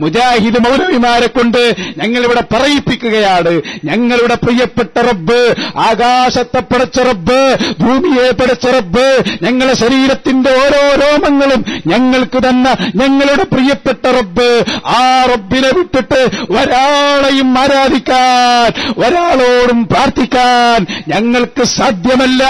മുജാഹിദ് മൗലവിമാരെ കൊണ്ട് ഞങ്ങളിവിടെ പറയിപ്പിക്കുകയാണ്. ഞങ്ങളുടെ പ്രിയപ്പെട്ട റബ്ബ് ആകാശത്തെ പടച്ച റബ്ബ് ഭൂമിയെ പടച്ച റബ്ബ് ഞങ്ങളെ ശരീരത്തിന്റെ ഓരോ രോമങ്ങളും ഞങ്ങൾക്ക് തന്ന ഞങ്ങളുടെ പ്രിയപ്പെട്ട റബ്ബ്. ആ റബ്ബിനെ വിട്ടിട്ട് ഒരാളെയും ആരാധിക്കാൻ ഒരാളോടും പ്രാർത്ഥിക്കാൻ ഞങ്ങൾക്ക് സാധ്യമല്ല.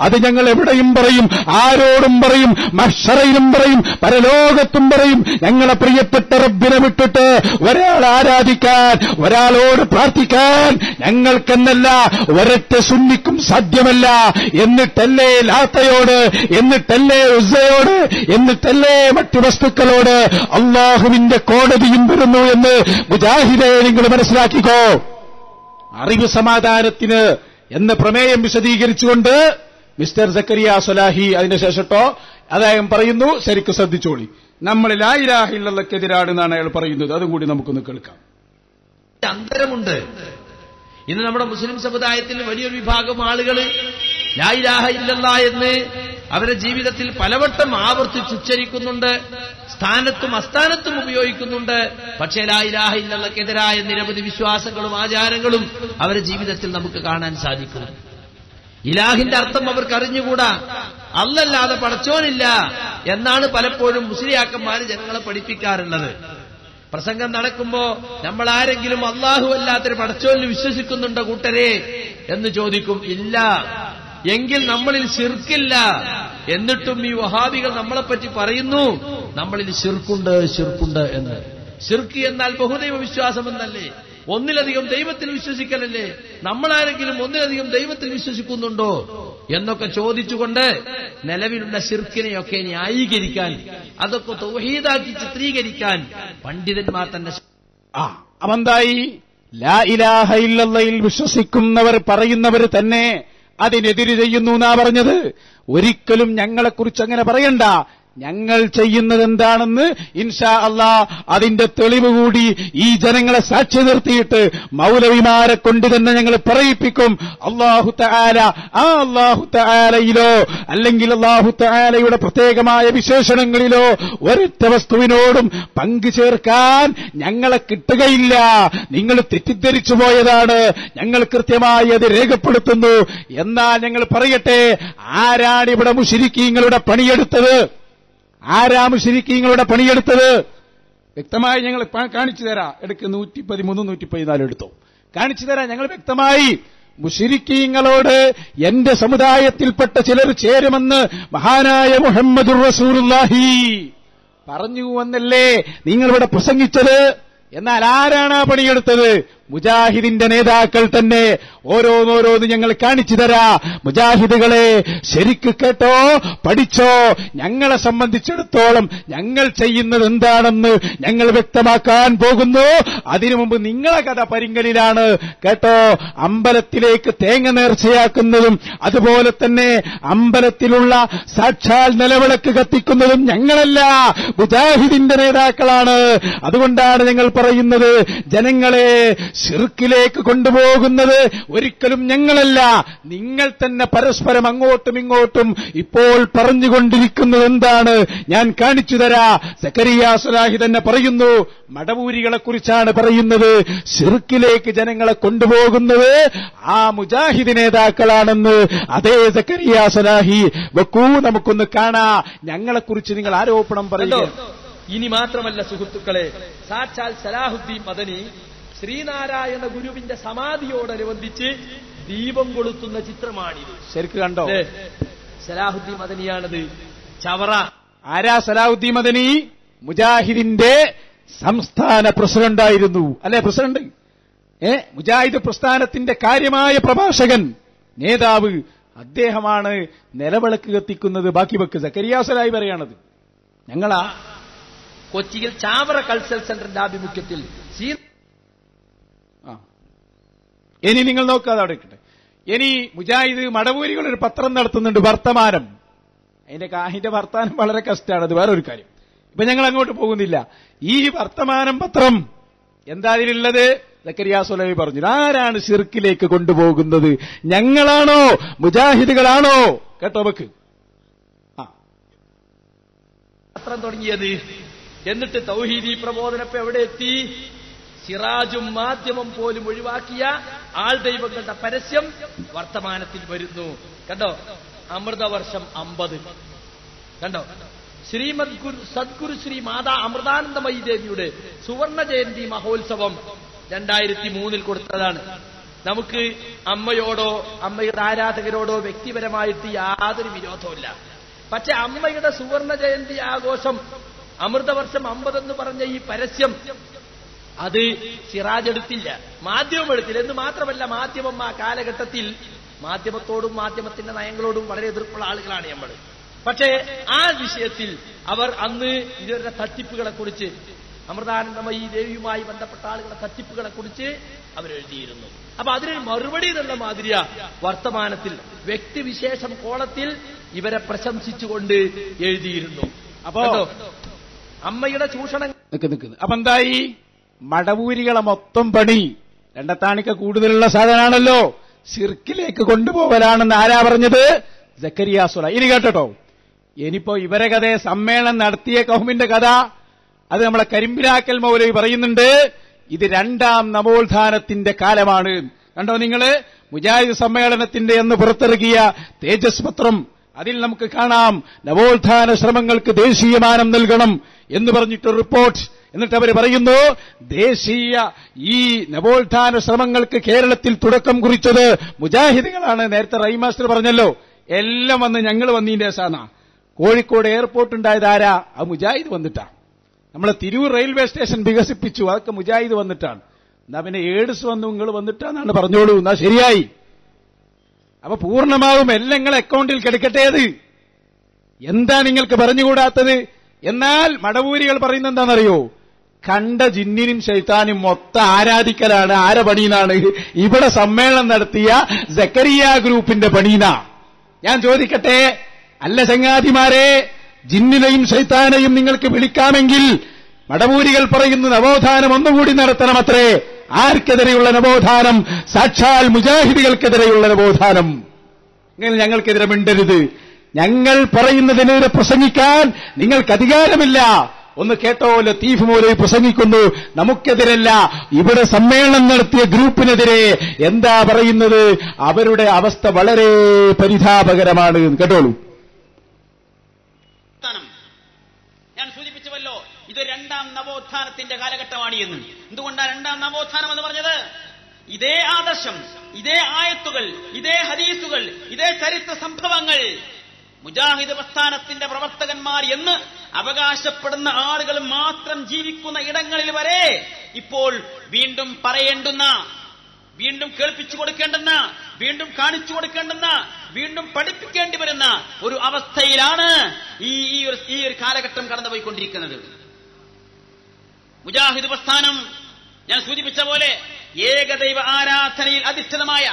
അത് ഞങ്ങൾ എവിടെയും പറയും ആരോടും പറയും മഷറയിലും പറയും പരലോകത്തും പറയും. ഞങ്ങളെ പ്രിയപ്പെട്ട റബ്ബിനെ വിട്ടിട്ട് ഒരാൾ ആരാധിക്കാൻ ഒരാളോട് പ്രാർത്ഥിക്കാൻ ഞങ്ങൾക്കെന്നല്ല ഒരൊറ്റ സുന്നിക്കും സാധ്യമല്ല. എന്നിട്ടല്ലേ ലാത്തയോട് എന്നിട്ടല്ലേ ഉസയോട് എന്നിട്ടല്ലേ മറ്റു വസ്തുക്കളോട് അള്ളാഹുവിന്റെ കോടതിയും വരുന്നു എന്ന് മുജാഹിദെ നിങ്ങൾ മനസ്സിലാക്കിക്കോ. അറിവ് സമാധാനത്തിന് എന്ന പ്രമേയം വിശദീകരിച്ചുകൊണ്ട് മിസ്റ്റർ സക്കരിയ സൊലാഹി അതിനുശേഷട്ടോ അദ്ദേഹം പറയുന്നു ശരിക്കും ശ്രദ്ധിച്ചോളി. നമ്മൾ ലായിരാഹില്ലെന്നാണ് അയാൾ പറയുന്നത്. അതും കൂടി നമുക്കൊന്ന് കേൾക്കാം. അന്തരമുണ്ട്. ഇന്ന് നമ്മുടെ മുസ്ലിം സമുദായത്തിൽ വലിയൊരു വിഭാഗം ആളുകൾ ലായിലാഹ ഇല്ലല്ല എന്ന് അവരുടെ ജീവിതത്തിൽ പലവട്ടം ആവർത്തിച്ച് ഉച്ചരിക്കുന്നുണ്ട്. സ്ഥാനത്തും അസ്ഥാനത്തും ഉപയോഗിക്കുന്നുണ്ട്. പക്ഷേ ലായിലാഹ ഇല്ലല്ലക്കെതിരായ നിരവധി വിശ്വാസങ്ങളും ആചാരങ്ങളും അവരുടെ ജീവിതത്തിൽ നമുക്ക് കാണാൻ സാധിക്കും. ഇലാഹിന്റെ അർത്ഥം അവർക്ക് അറിഞ്ഞുകൂടാ? അല്ലല്ലാതെ പടച്ചോനില്ല എന്നാണ് പലപ്പോഴും മുസ്ലിയാക്കന്മാർ ജനങ്ങളെ പഠിപ്പിക്കാറുള്ളത്. പ്രസംഗം നടക്കുമ്പോ നമ്മൾ ആരെങ്കിലും അള്ളാഹു അല്ലാത്തൊരു പടച്ചോലിൽ വിശ്വസിക്കുന്നുണ്ടോ കൂട്ടരെ എന്ന് ചോദിക്കും ഇല്ല. എങ്കിൽ നമ്മളിൽ ശിർക്കില്ല. എന്നിട്ടും ഈ വഹാബികൾ നമ്മളെപ്പറ്റി പറയുന്നു നമ്മളിൽ ശിർക്കുണ്ട് ശിർക്കുണ്ട് എന്ന്. ശിർക്ക് എന്നാൽ ബഹുദൈവ വിശ്വാസം എന്നല്ലേ ഒന്നിലധികം ദൈവത്തിൽ വിശ്വസിക്കലല്ലേ? നമ്മളാരെങ്കിലും ഒന്നിലധികം ദൈവത്തിൽ വിശ്വസിക്കുന്നുണ്ടോ? എന്നൊക്കെ ചോദിച്ചുകൊണ്ട് നിലവിലുള്ള ശിർക്കിനെയൊക്കെ ന്യായീകരിക്കാൻ അതൊക്കെ തൗഹീദാക്കി ചിത്രീകരിക്കാൻ പണ്ഡിതന്മാർ തന്നെ ആ അവന്തായി? ലാ ഇലാഹ വിശ്വസിക്കുന്നവർ പറയുന്നവർ തന്നെ അതിനെതിര് ചെയ്യുന്നു എന്നാ പറഞ്ഞത്? ഒരിക്കലും ഞങ്ങളെക്കുറിച്ച് അങ്ങനെ പറയണ്ട. ഞങ്ങൾ ചെയ്യുന്നത് എന്താണെന്ന് ഇൻഷാ അള്ളാ അതിന്റെ തെളിവ് കൂടി ഈ ജനങ്ങളെ സാക്ഷി നിർത്തിയിട്ട് മൗലവിമാരെ കൊണ്ട് തന്നെ ഞങ്ങൾ പറയിപ്പിക്കും. അള്ളാഹു തആല ആ അള്ളാഹു തആലയിലോ അല്ലെങ്കിൽ അള്ളാഹു തആലയുടെ പ്രത്യേകമായ വിശേഷണങ്ങളിലോ ഒരൊറ്റ വസ്തുവിനോടും പങ്കു ചേർക്കാൻ ഞങ്ങളെ കിട്ടുകയില്ല. നിങ്ങൾ തെറ്റിദ്ധരിച്ചു പോയതാണ്. ഞങ്ങൾ കൃത്യമായി അത് രേഖപ്പെടുത്തുന്നു. എന്നാൽ ഞങ്ങൾ പറയട്ടെ? ആരാണ് ഇവിടെ മുഷിരിക്കീങ്ങളുടെ പണിയെടുത്തത്? ആരാ മുഷിരിക്കീങ്ങളുടെ പണിയെടുത്തത്? വ്യക്തമായി ഞങ്ങൾ കാണിച്ചു തരാം. എടുക്ക് നൂറ്റി പതിമൂന്ന് നൂറ്റി പതിനാല് എടുത്തു. കാണിച്ചു തരാം. ഞങ്ങൾ വ്യക്തമായി മുഷിരിക്കീങ്ങളോട് എന്റെ സമുദായത്തിൽപ്പെട്ട ചിലർ ചേരുമെന്ന് മഹാനായ മുഹമ്മദുർ റസൂലുള്ളാഹി പറഞ്ഞു എന്നല്ലേ നിങ്ങളിവിടെ പ്രസംഗിച്ചത്? എന്നാൽ ആരാണ് ആ പണിയെടുത്തത്? മുജാഹിദിന്റെ നേതാക്കൾ തന്നെ ഓരോന്നോരോന്ന് ഞങ്ങൾ കാണിച്ചു തരാ. മുജാഹിദുകളെ ശരിക്ക് കേട്ടോ പഠിച്ചോ ഞങ്ങളെ സംബന്ധിച്ചിടത്തോളം ഞങ്ങൾ ചെയ്യുന്നത് എന്താണെന്ന് ഞങ്ങൾ വ്യക്തമാക്കാൻ പോകുന്നു. അതിനു മുമ്പ് നിങ്ങളെ കഥ പരിങ്കലിലാണ് കേട്ടോ അമ്പലത്തിലേക്ക് തേങ്ങ നേർച്ചയാക്കുന്നതും അതുപോലെ തന്നെ അമ്പലത്തിലുള്ള സാക്ഷാൽ നിലവിളക്ക് കത്തിക്കുന്നതും ഞങ്ങളല്ല മുജാഹിദിന്റെ നേതാക്കളാണ്. അതുകൊണ്ടാണ് ഞങ്ങൾ പറയുന്നത് ജനങ്ങളെ ഷിർക്കിലേക്ക് കൊണ്ടുപോകുന്നത് ഒരിക്കലും ഞങ്ങളല്ല. നിങ്ങൾ തന്നെ പരസ്പരം അങ്ങോട്ടും ഇങ്ങോട്ടും ഇപ്പോൾ പറഞ്ഞുകൊണ്ടിരിക്കുന്നത് എന്താണ്? ഞാൻ കാണിച്ചു തരാ. സക്കരിയ സലാഹി തന്നെ പറയുന്നു. മടവൂരികളെ കുറിച്ചാണ് പറയുന്നത്. ഷിർക്കിലേക്ക് ജനങ്ങളെ കൊണ്ടുപോകുന്നത് ആ മുജാഹിദ് നേതാക്കളാണെന്ന് അതേ സക്കരിയ സലാഹി. വെക്കൂ നമുക്കൊന്ന് കാണാ. ഞങ്ങളെക്കുറിച്ച് നിങ്ങൾ ആരോപണം പറയുന്നു ഇനി മാത്രമല്ല സുഹൃത്തുക്കളെ സാക്ഷാൽ സലാഹുദ്ദീൻ മദനി ശ്രീനാരായണ ഗുരുവിന്റെ സമാധിയോടനുബന്ധിച്ച് ദീപം കൊളുത്തുന്ന ചിത്രമാണിത്. ശരിക്ക് കണ്ടോ? സലാഹുദ്ദീൻ മദനിയാണത്. ചവറ. ആരാ സലാഹുദ്ദീൻ മദനി? മുജാഹിദിന്റെ സംസ്ഥാന പ്രസിഡന്റായിരുന്നു. അല്ലെ പ്രസിഡന്റ്? ഏ മുജാഹിദ് പ്രസ്ഥാനത്തിന്റെ കാര്യമായ പ്രഭാഷകൻ നേതാവ് അദ്ദേഹമാണ് നിലവിളക്ക് കത്തിക്കുന്നത്. ബാക്കി വെക്ക്. സക്കരിയാസലായി പറയണത്. ഞങ്ങളാ കൊച്ചിയിൽ ചാവറ കൾച്ചറൽ സെന്ററിന്റെ ആഭിമുഖ്യത്തിൽ ഇനി നിങ്ങൾ നോക്കാതെ അവിടെ ഇനി മുജാഹിദ് മടവൂരികൾ ഒരു പത്രം നടത്തുന്നുണ്ട് വർത്തമാനം. അതിന്റെ അതിന്റെ വർത്തമാനം വളരെ കഷ്ടമാണ്. അത് വേറൊരു കാര്യം. ഇപ്പൊ ഞങ്ങൾ അങ്ങോട്ട് പോകുന്നില്ല. ഈ വർത്തമാനം പത്രം എന്താ അതിലുള്ളത്? സക്കരിയ പറഞ്ഞു. ആരാണ് ഷിർക്കിലേക്ക് കൊണ്ടുപോകുന്നത്? ഞങ്ങളാണോ? മുജാഹിദുകളാണോ? കേട്ടോ വെക്ക് പത്രം തുടങ്ങിയത്. എന്നിട്ട് തൗഹീദി പ്രബോധനപ്പ് എവിടെ എത്തി? സിറാജും മാധ്യമം പോലും ഒഴിവാക്കിയ ആൾ ദൈവങ്ങളുടെ പരസ്യം വർത്തമാനത്തിൽ വരുന്നു. കണ്ടോ? അമൃതവർഷം അമ്പത്. കണ്ടോ? ശ്രീമദ് ഗുരു സദ്ഗുരു ശ്രീ മാതാ അമൃതാനന്ദമയി ദേവിയുടെ സുവർണ ജയന്തി മഹോത്സവം രണ്ടായിരത്തി മൂന്നിൽ കൊടുത്തതാണ്. നമുക്ക് അമ്മയോടോ അമ്മയുടെ ആരാധകരോടോ വ്യക്തിപരമായിട്ട് യാതൊരു വിരോധവുമില്ല. പക്ഷെ അമ്മയുടെ സുവർണ ജയന്തി ആഘോഷം അമൃതവർഷം അമ്പതെന്ന് പറഞ്ഞ ഈ പരസ്യം അത് സിറാജ് എടുത്തില്ല. മാധ്യമം എടുത്തില്ല. എന്ന് മാത്രമല്ല മാധ്യമം ആ കാലഘട്ടത്തിൽ മാധ്യമത്തോടും മാധ്യമത്തിന്റെ നയങ്ങളോടും വളരെ എതിർപ്പുള്ള ആളുകളാണ് നമ്മൾ പക്ഷേ ആ വിഷയത്തിൽ അവർ അന്ന് ഇവരുടെ തട്ടിപ്പുകളെ കുറിച്ച് അമൃതാനന്ദമയി ദേവിയുമായി ബന്ധപ്പെട്ട ആളുകളെ തട്ടിപ്പുകളെ കുറിച്ച് അവരെഴുതിയിരുന്നു. അപ്പൊ അതിനൊരു മറുപടി എന്നുള്ള മാതിരിയ വർത്തമാനത്തിൽ വ്യക്തിവിശേഷം കോളത്തിൽ ഇവരെ പ്രശംസിച്ചുകൊണ്ട് എഴുതിയിരുന്നു. അപ്പോ- അമ്മയുടെ ചൂഷണം അപ്പൊ എന്തായി? മടവൂരികളെ മൊത്തം പണി. രണ്ടത്താണിക്ക കൂടുതലുള്ള സാധനമാണല്ലോ. സിർക്കിലേക്ക് കൊണ്ടുപോകലാണെന്ന് ആരാ പറഞ്ഞത്? ജക്കരിയാസുല ഇനി കേട്ടോ. ഇനിയിപ്പോ ഇവരെ കഥ സമ്മേളനം നടത്തിയ കൗമിന്റെ കഥ. അത് നമ്മളെ കരിമ്പിനാക്കൽ മൗലവി പറയുന്നുണ്ട്. ഇത് രണ്ടാം നവോത്ഥാനത്തിന്റെ കാലമാണ്. കണ്ടോ നിങ്ങൾ? മുജാഹിദ് സമ്മേളനത്തിന്റെ എന്ന് പുറത്തിറക്കിയ തേജസ് പത്രം അതിൽ നമുക്ക് കാണാം നവോത്ഥാന ശ്രമങ്ങൾക്ക് ദേശീയമാനം നൽകണം എന്ന് പറഞ്ഞിട്ട് റിപ്പോർട്ട്. എന്നിട്ട് അവർ പറയുന്നു ദേശീയ ഈ നവോത്ഥാന ശ്രമങ്ങൾക്ക് കേരളത്തിൽ തുടക്കം കുറിച്ചത് മുജാഹിദുകളാണ്. നേരത്തെ റൈ മാസ്റ്റർ പറഞ്ഞല്ലോ എല്ലാം വന്ന് ഞങ്ങൾ വന്നതിന്റെ സാധന കോഴിക്കോട് എയർപോർട്ട് ഉണ്ടായത് ആരാ? ആ മുജാഹിദ് വന്നിട്ടാ. നമ്മളെ തിരൂർ റെയിൽവേ സ്റ്റേഷൻ വികസിപ്പിച്ചു അതൊക്കെ മുജാഹിദ് വന്നിട്ടാണ്. എന്നാ പിന്നെ ഏഡ്സ് വന്നു നിങ്ങൾ വന്നിട്ടാന്നാണ് പറഞ്ഞോളൂ എന്നാ ശരിയായി. അപ്പൊ പൂർണമാവും എല്ലാം നിങ്ങളെ അക്കൗണ്ടിൽ കിടക്കട്ടെ അത്. എന്താ നിങ്ങൾക്ക് പറഞ്ഞുകൂടാത്തത്? എന്നാൽ മടവൂരികൾ പറയുന്നത് എന്താണെന്നറിയോ? കണ്ട ജിന്നിനും ശൈത്താനും മൊത്തം ആരാധിക്കലാണ്. ആരെ പണിയെന്നാണ് ഇവിടെ സമ്മേളനം നടത്തിയ ജക്കരിയ ഗ്രൂപ്പിന്റെ പണിയെന്നാ ഞാൻ ചോദിക്കട്ടെ? അല്ല ചങ്ങാതിമാരെ ജിന്നിനെയും ശൈത്താനെയും നിങ്ങൾക്ക് വിളിക്കാമെങ്കിൽ മടവൂരികൾ പറയുന്ന നവോത്ഥാനം ഒന്നുകൂടി നടത്തണം അത്രേ ആർക്കെതിരെയുള്ള നവോത്ഥാനം? സാക്ഷാൽ മുജാഹിദികൾക്കെതിരെയുള്ള നവോത്ഥാനം. ഇങ്ങനെ ഞങ്ങൾക്കെതിരെ മിണ്ടരുത്. ഞങ്ങൾ പറയുന്നതിനെതിരെ പ്രസംഗിക്കാൻ നിങ്ങൾക്ക് അധികാരമില്ല. ഒന്ന് കേട്ടോ ലത്തീഫ് മൂലം പ്രസംഗിക്കുന്നു. നമുക്കെതിരല്ല. ഇവിടെ സമ്മേളനം നടത്തിയ ഗ്രൂപ്പിനെതിരെ എന്താ പറയുന്നത്? അവരുടെ അവസ്ഥ വളരെ പരിതാപകരമാണ് കേട്ടോളൂ. ഞാൻ സൂചിപ്പിച്ചുവല്ലോ ഇത് രണ്ടാം നവോത്ഥാനത്തിന്റെ കാലഘട്ടമാണ് എന്ന്. എന്തുകൊണ്ടാണ് രണ്ടാം നവോത്ഥാനം എന്ന് പറഞ്ഞത്? ഇതേ ആദർശം ഇതേ ആയത്തുകൾ ഇതേ ഹദീസുകൾ ഇതേ ചരിത്ര സംഭവങ്ങൾ മുജാഹിദ് പ്രസ്ഥാനത്തിന്റെ പ്രവർത്തകന്മാർ എന്ന് അവകാശപ്പെടുന്ന ആളുകൾ മാത്രം ജീവിക്കുന്ന ഇടങ്ങളിൽ വരെ ഇപ്പോൾ വീണ്ടും പറയേണ്ടുന്ന വീണ്ടും കേൾപ്പിച്ചു കൊടുക്കേണ്ടുന്ന വീണ്ടും കാണിച്ചു കൊടുക്കേണ്ടുന്ന വീണ്ടും പഠിപ്പിക്കേണ്ടി വരുന്ന ഒരു അവസ്ഥയിലാണ് ഈ ഈ ഒരു കാലഘട്ടം കടന്നുപോയിക്കൊണ്ടിരിക്കുന്നത്. മുജാഹിദ് പ്രസ്ഥാനം ഞാൻ സൂചിപ്പിച്ച പോലെ ഏകദൈവ ആരാധനയിൽ അധിഷ്ഠിതമായ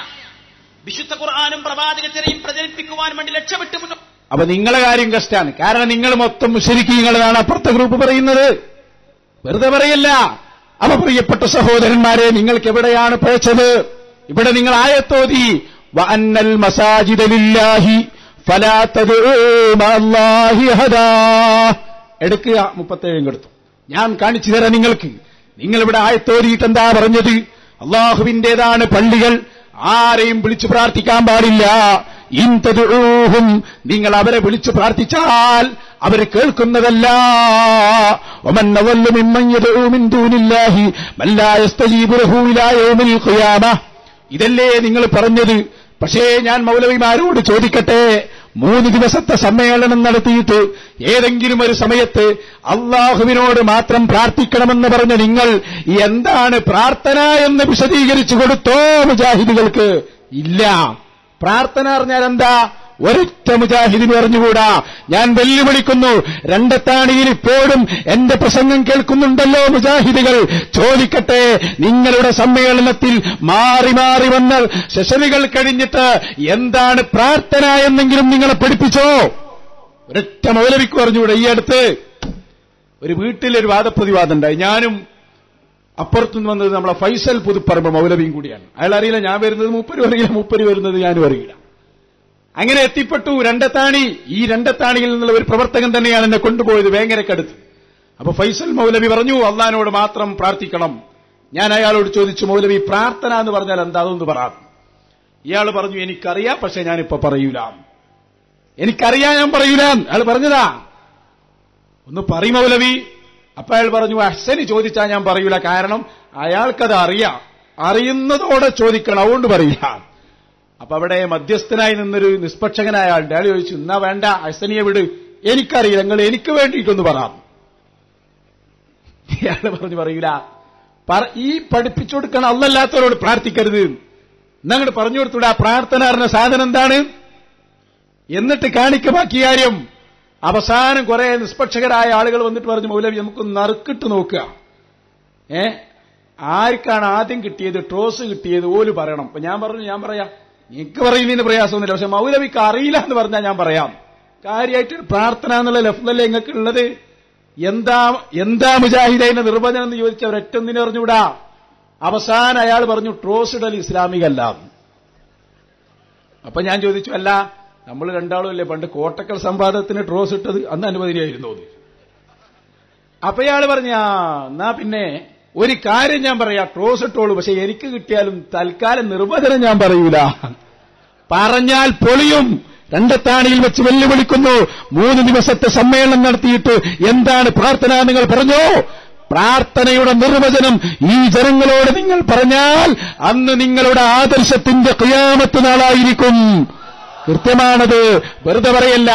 വിശുദ്ധ ഖുർആാനും പ്രവാചകത്തിനെയും പ്രചരിപ്പിക്കുവാൻ വേണ്ടി ലക്ഷ്യമിട്ട് മുന്നോട്ട് അപ്പൊ നിങ്ങളെ കാര്യം കഷ്ടാണ്. കാരണം നിങ്ങൾ മൊത്തം മുഷരിക്കീങ്ങളാണ് അപ്പുറത്തെ ഗ്രൂപ്പ് പറയുന്നത്. വെറുതെ പറയല്ല. അപ്പൊ പ്രിയപ്പെട്ട സഹോദരന്മാരെ നിങ്ങൾക്ക് എവിടെയാണ് പേച്ചത്? ഇവിടെ നിങ്ങൾ ആയത്തോതി. വഅന്നൽ മസാജിദ ലില്ലാഹി ഫലാ തദ്ഉ മഅല്ലാഹി അഹദാ. എടുക്കുക മുപ്പത്തേഴും കൊടുത്തു. ഞാൻ കാണിച്ചു തരാം നിങ്ങൾക്ക്. നിങ്ങൾ ഇവിടെ ആയത്തോതിയിട്ട് എന്താ പറഞ്ഞത്? അള്ളാഹുവിന്റേതാണ് പള്ളികൾ. ആരെയും വിളിച്ചു പ്രാർത്ഥിക്കാൻ പാടില്ല. ഇന്തതുഴൂഹും നിങ്ങൾ അവരെ വിളിച്ചു പ്രാർത്ഥിച്ചാൽ അവർ കേൾക്കുന്നതല്ല. ഒമന്നവല്ലു മിമ്മഞ്ഞതൂമിന്തൂനില്ലാഹി മല്ലായസ്തജീപുരഹൂലായോമിൽ കുയാമ ഇതല്ലേ നിങ്ങൾ പറഞ്ഞത്? പക്ഷേ ഞാൻ മൗലവിമാരോട് ചോദിക്കട്ടെ. മൂന്ന് ദിവസത്തെ സമ്മേളനം നടത്തിയിട്ട് ഏതെങ്കിലും ഒരു സമയത്ത് അള്ളാഹുവിനോട് മാത്രം പ്രാർത്ഥിക്കണമെന്ന് പറഞ്ഞ നിങ്ങൾ എന്താണ് പ്രാർത്ഥന എന്ന് വിശദീകരിച്ചു കൊടുത്തോ മുജാഹിദുകൾക്ക്? ഇല്ല. പ്രാർത്ഥന അറിഞ്ഞാൽ എന്താ ഒരൊറ്റ മുജാഹിദിന് അറിഞ്ഞുകൂടാ. ഞാൻ വെല്ലുവിളിക്കുന്നു. രണ്ടത്താണിയിൽ ഇപ്പോഴും എന്റെ പ്രസംഗം കേൾക്കുന്നുണ്ടല്ലോ മുജാഹിദികൾ. ചോദിക്കട്ടെ നിങ്ങളുടെ സമ്മേളനത്തിൽ മാറി മാറി വന്ന സെഷനുകൾ കഴിഞ്ഞിട്ട് എന്താണ് പ്രാർത്ഥന എന്നെങ്കിലും നിങ്ങളെ പഠിപ്പിച്ചോ? ഒരൊറ്റ മൗലവിക്ക് പറഞ്ഞുകൂടെ ഈ അടുത്ത് ഒരു വീട്ടിലൊരു വാദപ്രതിവാദം ഉണ്ടായി. ഞാനും അപ്പുറത്തുനിന്ന് വന്നത് നമ്മളെ ഫൈസൽ പുതുപ്പറമ്പ് മൗലവിയും കൂടിയാണ്. അയാൾ അറിയില്ല ഞാൻ വരുന്നത് മുപ്പര് അറിയില്ല മുപ്പര് വരുന്നത് ഞാനും അറിയില്ല അങ്ങനെ എത്തിപ്പെട്ടു രണ്ടത്താണി. ഈ രണ്ടത്താണിയിൽ നിന്നുള്ള ഒരു പ്രവർത്തകൻ തന്നെയാണ് എന്നെ കൊണ്ടുപോയത് വേങ്ങരക്കടുത്ത്. അപ്പൊ ഫൈസൽ മൗലവി പറഞ്ഞു അള്ളഹാനോട് മാത്രം പ്രാർത്ഥിക്കണം. ഞാൻ അയാളോട് ചോദിച്ചു മൗലവി പ്രാർത്ഥന എന്ന് പറഞ്ഞാൽ എന്താ? അതൊന്ന് പറയാം ഇയാൾ പറഞ്ഞു എനിക്കറിയാം പക്ഷെ ഞാനിപ്പോ പറയൂല. എനിക്കറിയാം ഞാൻ പറയൂല. അയാൾ പറഞ്ഞതാ. ഒന്ന് പറയും മൗലവി. അപ്പൊ അയാൾ പറഞ്ഞു അഹ്സനി ചോദിച്ചാൽ ഞാൻ പറയൂല. കാരണം അയാൾക്കത് അറിയാം. അറിയുന്നതോടെ ചോദിക്കണം. അതുകൊണ്ട് പറയില്ല. അപ്പൊ അവിടെ മധ്യസ്ഥനായി നിന്നൊരു നിഷ്പക്ഷകനായ ആളുണ്ട്. അയാൾ ചോദിച്ചു എന്നാ വേണ്ട അഹ്സനിയെ വിട്. എനിക്കറിയില്ല. നിങ്ങൾ എനിക്ക് വേണ്ടിയിട്ടൊന്ന് പറയാം ഇയാൾ പറഞ്ഞു പറയൂല. പറ- ഈ പഠിപ്പിച്ചു കൊടുക്കണം അല്ലല്ലാത്തവരോട് പ്രാർത്ഥിക്കരുത്. നിങ്ങൾ പറഞ്ഞു കൊടുത്തൂടെ പ്രാർത്ഥന അറിഞ്ഞ സാധനം എന്താണ്? എന്നിട്ട് കാണിക്ക ബാക്കി കാര്യം. അവസാനം കുറെ നിഷ്പക്ഷകരായ ആളുകൾ വന്നിട്ട് പറഞ്ഞു മൗലവി നമുക്ക് നറുക്കിട്ട് നോക്കുക. ഏ? ആർക്കാണ് ആദ്യം കിട്ടിയത്? ട്രോസ് കിട്ടിയത്? ഓൽ പറയണം. അപ്പൊ ഞാൻ പറഞ്ഞു ഞാൻ പറയാം. എനിക്ക് പറയുന്നതിന് പ്രയാസമൊന്നുമില്ല. പക്ഷെ മൗലവിക്ക് അറിയില്ല എന്ന് പറഞ്ഞാൽ ഞാൻ പറയാം. കാര്യമായിട്ട് പ്രാർത്ഥന എന്നുള്ള ലഫ്ലല്ലേ നിങ്ങൾക്ക് ഉള്ളത് എന്താ എന്താ മുജാഹിദൈന നിർവചനം എന്ന് ചോദിച്ച ഒരൊറ്റൊന്നിനെ പറഞ്ഞുകൂടാ അവസാനം അയാൾ പറഞ്ഞു ട്രോസ് ഇടൽ ഇസ്ലാമികല്ല അപ്പൊ ഞാൻ ചോദിച്ചു അല്ല നമ്മൾ രണ്ടാളുമല്ലേ പണ്ട് കോട്ടക്കൽ സംവാദത്തിന് ട്രോസ് ഇട്ടത്? അന്ന് അനുമതിയായിരുന്നു അത് അപ്പൊ ഇയാൾ പറഞ്ഞ എന്നാ പിന്നെ ഒരു കാര്യം ഞാൻ പറയാം. ട്രോസ് ഇട്ടോളൂ പക്ഷെ എനിക്ക് കിട്ടിയാലും തൽക്കാലം നിർവചനം ഞാൻ പറയൂല. പറഞ്ഞാൽ പൊളിയും. രണ്ടത്താണിയിൽ വെച്ച് വെല്ലുവിളിക്കുന്നു. മൂന്ന് ദിവസത്തെ സമ്മേളനം നടത്തിയിട്ട് എന്താണ് പ്രാർത്ഥന നിങ്ങൾ പറഞ്ഞോ? പ്രാർത്ഥനയുടെ നിർവചനം ഈ ജനങ്ങളോട് നിങ്ങൾ പറഞ്ഞാൽ അന്ന് നിങ്ങളുടെ ആദർശത്തിന്റെ ക്രിയാമത്ത് നാളായിരിക്കും. കൃത്യമാണത്. വെറുതെ പറയല്ല.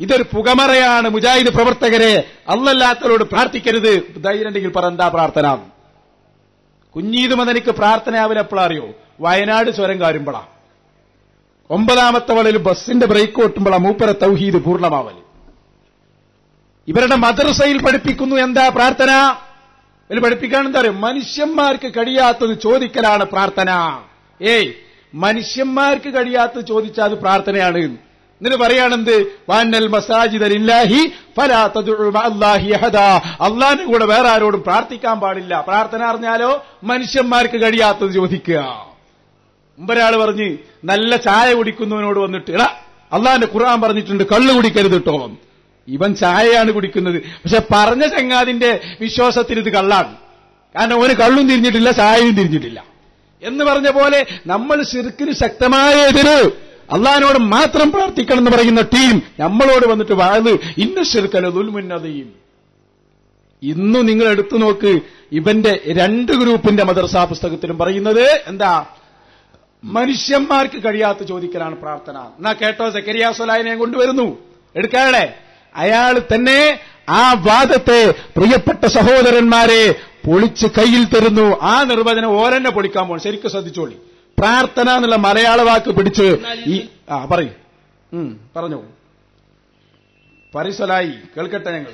ഇതൊരു പുകമറയാണ് മുജാഹിദ് പ്രവർത്തകരെ. അല്ലല്ലാത്തവരോട് പ്രാർത്ഥിക്കരുത്. ധൈര്യം ഉണ്ടെങ്കിൽ പറ എന്താ പ്രാർത്ഥന? കുഞ്ഞീത് മതനിക്ക് പ്രാർത്ഥനയാവില്ല എപ്പോഴറിയോ വയനാട് സ്വരം കാരുമ്പള. ഒമ്പതാമത്തെ വളയിൽ ബസിന്റെ ബ്രേക്ക് ഓട്ടുമ്പോഴാ മൂപ്പര തൗഹീദ് പൂർണമാവൽ ഇവരുടെ മദ്രസയിൽ പഠിപ്പിക്കുന്നു. എന്താ പ്രാർത്ഥന? ഇതിൽ പഠിപ്പിക്കാൻ എന്താ പറയുക മനുഷ്യന്മാർക്ക് കഴിയാത്തത് ചോദിക്കലാണ് പ്രാർത്ഥന. ഏയ് മനുഷ്യന്മാർക്ക് കഴിയാത്ത ചോദിച്ചാൽ അത് പ്രാർത്ഥനയാണ് എന്നിട്ട് പറയാണെന്ത് വാനൽ മസാജിദലില്ലാഹി അള്ളാഹിന്റെ കൂടെ വേറെ ആരോടും പ്രാർത്ഥിക്കാൻ പാടില്ല. പ്രാർത്ഥന അറിഞ്ഞാലോ മനുഷ്യന്മാർക്ക് കഴിയാത്തത് ചോദിക്കുക. മുമ്പൊരാൾ പറഞ്ഞ് നല്ല ചായ കുടിക്കുന്നവനോട് വന്നിട്ട് ഇടാ അള്ളാഹിന്റെ ഖുർആൻ പറഞ്ഞിട്ടുണ്ട് കള്ളു കുടിക്കരുത് കേട്ടോ ഇവൻ ചായയാണ് കുടിക്കുന്നത്. പക്ഷെ പറഞ്ഞ ചങ്ങാതിന്റെ വിശ്വാസത്തിൽ ഇത് കള്ളാണ്. കാരണം ഓന് കള്ളും തിരിഞ്ഞിട്ടില്ല ചായയും തിരിഞ്ഞിട്ടില്ല. എന്ന് പറഞ്ഞ പോലെ നമ്മൾ ശിർക്കിന് ശക്തമായ എതിര് അള്ളഹാനോട് മാത്രം പ്രാർത്ഥിക്കണം എന്ന് പറയുന്ന ടീം നമ്മളോട് വന്നിട്ട് വാഴ് ഇന്ന ശിർക്കല ദുൽമുന്നതയും ഇന്നു നിങ്ങൾ എടുത്തു നോക്ക് ഇവന്റെ രണ്ട് ഗ്രൂപ്പിന്റെ മദർസാ പുസ്തകത്തിലും പറയുന്നത് എന്താ? മനുഷ്യന്മാർക്ക് കഴിയാത്ത ചോദിക്കലാണ് പ്രാർത്ഥന. എന്നാ കേട്ടോ സക്കരിയ കൊണ്ടുവരുന്നു. എടുക്കാളെ അയാൾ തന്നെ ആ വാദത്തെ പ്രിയപ്പെട്ട സഹോദരന്മാരെ പൊളിച്ച് കയ്യിൽ തരുന്നു. ആ നിർവചനം ഓരെന്നെ പൊളിക്കാൻ പോകണം. ശരിക്കും ശ്രദ്ധിച്ചോളി. പ്രാർത്ഥന എന്നുള്ള മലയാള വാക്ക് പിടിച്ച് ഈ ആ പറയൂ. പറഞ്ഞു. പരിസലായി. കേൾക്കട്ടെ ഞങ്ങൾ.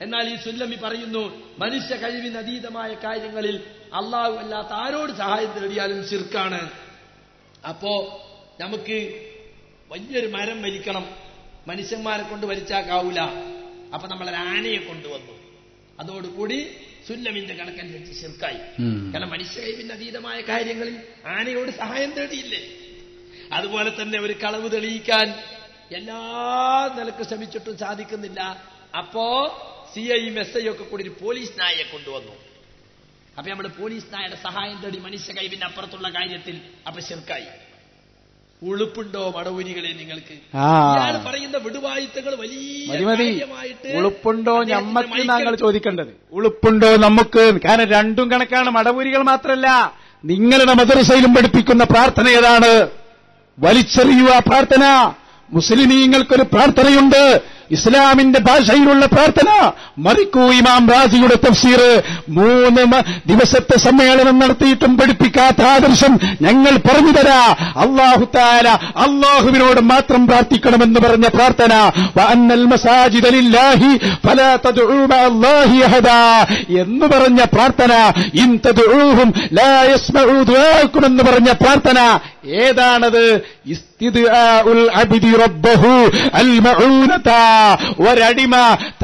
എന്നാൽ ഈ സുല്ലമി പറയുന്നു മനുഷ്യ കഴിവിന് അതീതമായ കാര്യങ്ങളിൽ അള്ളാഹു അല്ലാത്ത ആരോട് സഹായം തേടിയാലും ചിർക്കാണ് അപ്പോ നമുക്ക് വലിയൊരു മരം വലിക്കണം. മനുഷ്യന്മാരെ കൊണ്ട് വലിച്ചാക്കാവൂല. അപ്പൊ നമ്മളൊരാനയെ കൊണ്ടുവന്നു. അതോടുകൂടി സുല്ലമിന്റെ കണക്കനുസരിച്ച് ശിർക്കായി. കാരണം മനുഷ്യ കഴിവിന് അതീതമായ കാര്യങ്ങളിൽ ആനയോട് സഹായം തേടിയില്ലേ? അതുപോലെ തന്നെ ഒരു കളവ് തെളിയിക്കാൻ എല്ലാ നിലയ്ക്ക് ശ്രമിച്ചിട്ടും സാധിക്കുന്നില്ല. അപ്പോ സി ഐയും എസ് ഐ ഒക്കെ കൂടി ഒരു പോലീസ് നായയെ കൊണ്ടുവന്നു. അപ്പൊ നമ്മുടെ പോലീസ് നായയുടെ സഹായം തേടി മനുഷ്യ കൈവിന്റെ അപ്പുറത്തുള്ള കാര്യത്തിൽ അപ്പൊ ശിർക്കായി. ഉളുപ്പുണ്ടോ മടവൂരികളെ നിങ്ങൾക്ക്. ഇയാൾ പറയുന്ന വിടുവായുത്തങ്ങൾ വലിയ ഉളുപ്പുണ്ടോ ഞമ്മക്ക് താങ്കൾ ചോദിക്കേണ്ടത്? ഉളുപ്പുണ്ടോ നമുക്ക്? കാരണം രണ്ടും കണക്കാണ്. മടപൂരികൾ മാത്രമല്ല നിങ്ങളുടെ മദ്രസയിലും പഠിപ്പിക്കുന്ന പ്രാർത്ഥന ഏതാണ്? വലിച്ചെറിയുക പ്രാർത്ഥന. മുസ്ലിമീങ്ങൾക്കൊരു പ്രാർത്ഥനയുണ്ട്. ഇസ്ലാമിന്റെ ഭാഷയിലുള്ള പ്രാർത്ഥന. മറിക്കൂ ഇമാം റാസിയുടെ തഫ്സീർ. മൂന്ന് ദിവസത്തെ സമ്മേളനം നടത്തിയിട്ടും പഠിപ്പിക്കാത്ത ആദർശം ഞങ്ങൾ പറഞ്ഞു തരാ. അള്ളാഹു താര അള്ളാഹുവിനോട് മാത്രം പ്രാർത്ഥിക്കണമെന്ന് പറഞ്ഞ പ്രാർത്ഥന. എന്ന് പറഞ്ഞ പ്രാർത്ഥന. ഇന്തും എന്ന് പറഞ്ഞ പ്രാർത്ഥന. ഏതാണത്? ഒരടിമ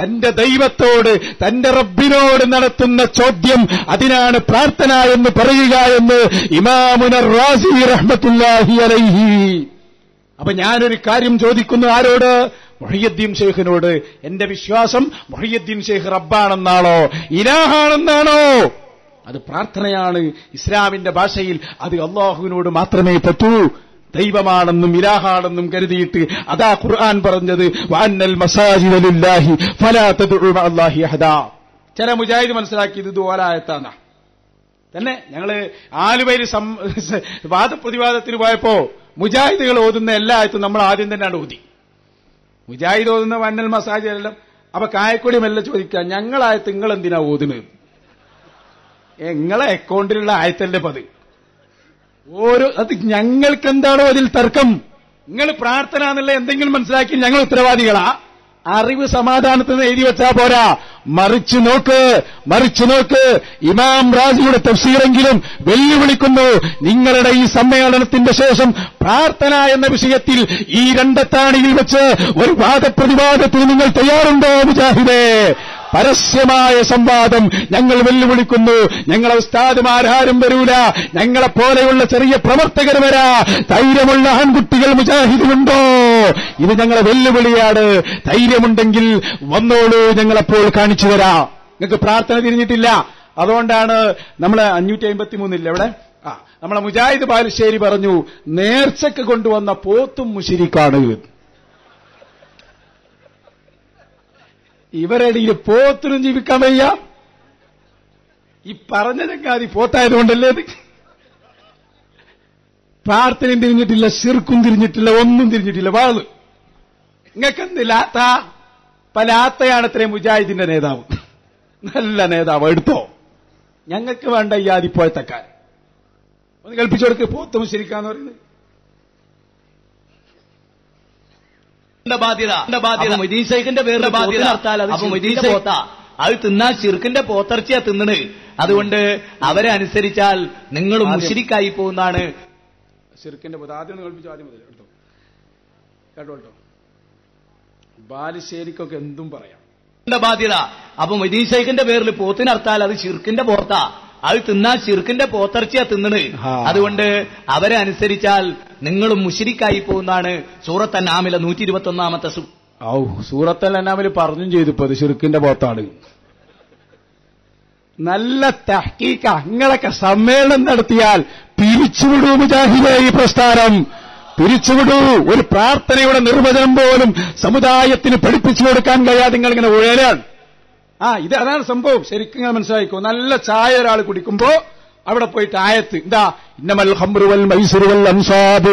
തന്റെ ദൈവത്തോട് തന്റെ റബ്ബിനോട് നടത്തുന്ന ചോദ്യം അതിനാണ് പ്രാർത്ഥന എന്ന് പറയുക എന്ന് ഇമാമുനർ റാസി റഹ്മത്തുല്ലാഹി അലൈഹി. അപ്പൊ ഞാനൊരു കാര്യം ചോദിക്കുന്നു ആരോട്? മൊഹിയദ്ദീൻ ഷെയ്ഖിനോട് എന്റെ വിശ്വാസം മൊഹിയദ്ദീൻ ഷെയ്ഖ് റബ്ബാണെന്നാണോ? ഇലാഹാണെന്നാണോ? അത് പ്രാർത്ഥനയാണ് ഇസ്ലാമിന്റെ ഭാഷയിൽ. അത് അള്ളാഹുവിനോട് മാത്രമേ പറ്റൂ. ദൈവമാണെന്നും ഇലാഹാണെന്നും കരുതിയിട്ട് അതാ ഖുർആൻ പറഞ്ഞത് വാന്നൽ മസാജിദലില്ലാഹി ഫലാ ഹദാ ചില മുജാഹിദ് മനസ്സിലാക്കിയത് ദോലായത്താന്ന തന്നെ ഞങ്ങൾ ആലുപേര് വാദപ്രതിവാദത്തിന് പോയപ്പോ മുജാഹിദുകൾ ഓതുന്ന എല്ലാ ആയത്തും നമ്മൾ ആദ്യം തന്നെയാണ് ഓതി. മുജാഹിദ് ഓതുന്ന വന്നൽ മസാജ് എല്ലാം അപ്പൊ കായക്കൊടി മെല്ലെ ചോദിക്കുക ഞങ്ങളായത്ത് നിങ്ങൾ എന്തിനാ ഓതുന്നത് നിങ്ങളെ അക്കൗണ്ടിലുള്ള ആയത്തല്ലേ പത് ഓരോ അത് ഞങ്ങൾക്ക് എന്താണോ അതിൽ തർക്കം? നിങ്ങൾ പ്രാർത്ഥന എന്നുള്ള എന്തെങ്കിലും മനസ്സിലാക്കി ഞങ്ങൾ ഉത്തരവാദികളാ. അറിവ് സമാധാനത്തിന് എഴുതി വെച്ചാ പോരാ. മറിച്ചു നോക്ക് മറിച്ചു നോക്ക്. ഇമാം റാസിയുടെ തഫ്സീറെങ്കിലും വെല്ലുവിളിക്കുന്നു. നിങ്ങളുടെ ഈ സമ്മേളനത്തിന്റെ ശേഷം പ്രാർത്ഥന എന്ന വിഷയത്തിൽ ഈ രണ്ടത്താണിയിൽ വെച്ച് ഒരു വാദപ്രതിവാദത്തിന് നിങ്ങൾ തയ്യാറുണ്ടോ മുജാഹിദേ? പരസ്യമായ സംവാദം ഞങ്ങൾ വെല്ലുവിളിക്കുന്നു. ഞങ്ങളെ ഉസ്താദുമാരാരും വരൂല. ഞങ്ങളെ പോലെയുള്ള ചെറിയ പ്രവർത്തകർ വരാ. ധൈര്യമുള്ള ആൺകുട്ടികൾ മുജാഹിദുണ്ടോ ഇത് ഞങ്ങളെ വെല്ലുവിളിയാണ്. ധൈര്യമുണ്ടെങ്കിൽ വന്നോളൂ ഞങ്ങളപ്പോൾ കാണിച്ചു തരാം. നിങ്ങൾക്ക് പ്രാർത്ഥന തിരിഞ്ഞിട്ടില്ല. അതുകൊണ്ടാണ് നമ്മൾ അഞ്ഞൂറ്റി അമ്പത്തി മൂന്നില്ല എവിടെ ആ നമ്മളെ മുജാഹിദ് ബാലുശ്ശേരി പറഞ്ഞു നേർച്ചക്ക് കൊണ്ടുവന്ന പോത്തും മുഷിരിക്കാണ് ഇവരടിയിൽ പോത്തിനും ജീവിക്കാൻ വയ്യ. ഈ പറഞ്ഞ ചങ്ങാതി പോത്തായതുകൊണ്ടല്ലേ ഇത്? പ്രാർത്ഥനയും തിരിഞ്ഞിട്ടില്ല ശിർക്കും തിരിഞ്ഞിട്ടില്ല ഒന്നും തിരിഞ്ഞിട്ടില്ല വാൾ. നിങ്ങൾക്കെന്ത് ലാത്ത പല ആത്തയാണ് ഇത്രയും മുജാഹിദിന്റെ നേതാവ്. നല്ല നേതാവ് എടുത്തോ. ഞങ്ങൾക്ക് വേണ്ട ഈ ആദിപ്പോഴത്തക്കാരൻ ഒന്ന് കൽപ്പിച്ചു കൊടുക്ക് പോത്തും ശരിക്കാന്ന് പറയുന്നത്. ബാധ്യത. അത് അപ്പൊ പോത്താ. തിന്നാൽ ചിർക്കിന്റെ പോത്തർച്ചയാ തിന്നണ്. അതുകൊണ്ട് അവരെ അനുസരിച്ചാൽ നിങ്ങൾ മുഷിരിക്കായി പോകുന്നതാണ്. ശിർക്കിന്റെ പദം ആദ്യം ആദ്യം മുതൽ എടുത്തോ. കേട്ടോ കേട്ടോ. ബാലുശ്ശേരിക്കൊക്കെ എന്തും പറയാം. ബാധ്യത. അപ്പൊ മൊയ്തീൻ ശൈഖിന്റെ പേരിൽ പോത്തിനർത്താൽ അത് ചിർക്കിന്റെ പോത്താ. അത് തിന്നാൽ ചിർക്കിന്റെ പോത്തർച്ചയാ തിന്നണ്. അതുകൊണ്ട് അവരെ അനുസരിച്ചാൽ നിങ്ങളും മുഷിരിക്കായി പോകുന്നതാണ് സൂറത്തൻ നാമിലെ നൂറ്റി ഇരുപത്തി ഒന്നാമത്തെ ഔ സൂറത്തൽ അനാമിൽ പറഞ്ഞും ചെയ്തു ഇപ്പൊ അത് ഷിർക്കിന്റെ പോത്താണ് നല്ല തഹ്കീക്ക അങ്ങളൊക്കെ സമ്മേളനം നടത്തിയാൽ പിരിച്ചുവിടൂ മുജാഹിദേ ഈ പ്രസ്ഥാനം. പിരിച്ചുവിടൂ ഒരു പ്രാർത്ഥനയുടെ നിർവചനം പോലും സമുദായത്തിന് പഠിപ്പിച്ചു കൊടുക്കാൻ കഴിയാതെ നിങ്ങൾ ഇങ്ങനെ ഉഴലാണ് ആ ഇത് അതാണ് സംഭവം. ശരിക്കും നിങ്ങൾ നല്ല ചായ ഒരാൾ കുടിക്കുമ്പോ അവിടെ പോയിട്ട് ആയത്ത്. എന്താ ഇന്നമൽ ഹംറുവൽ വൽ അൻസാബ്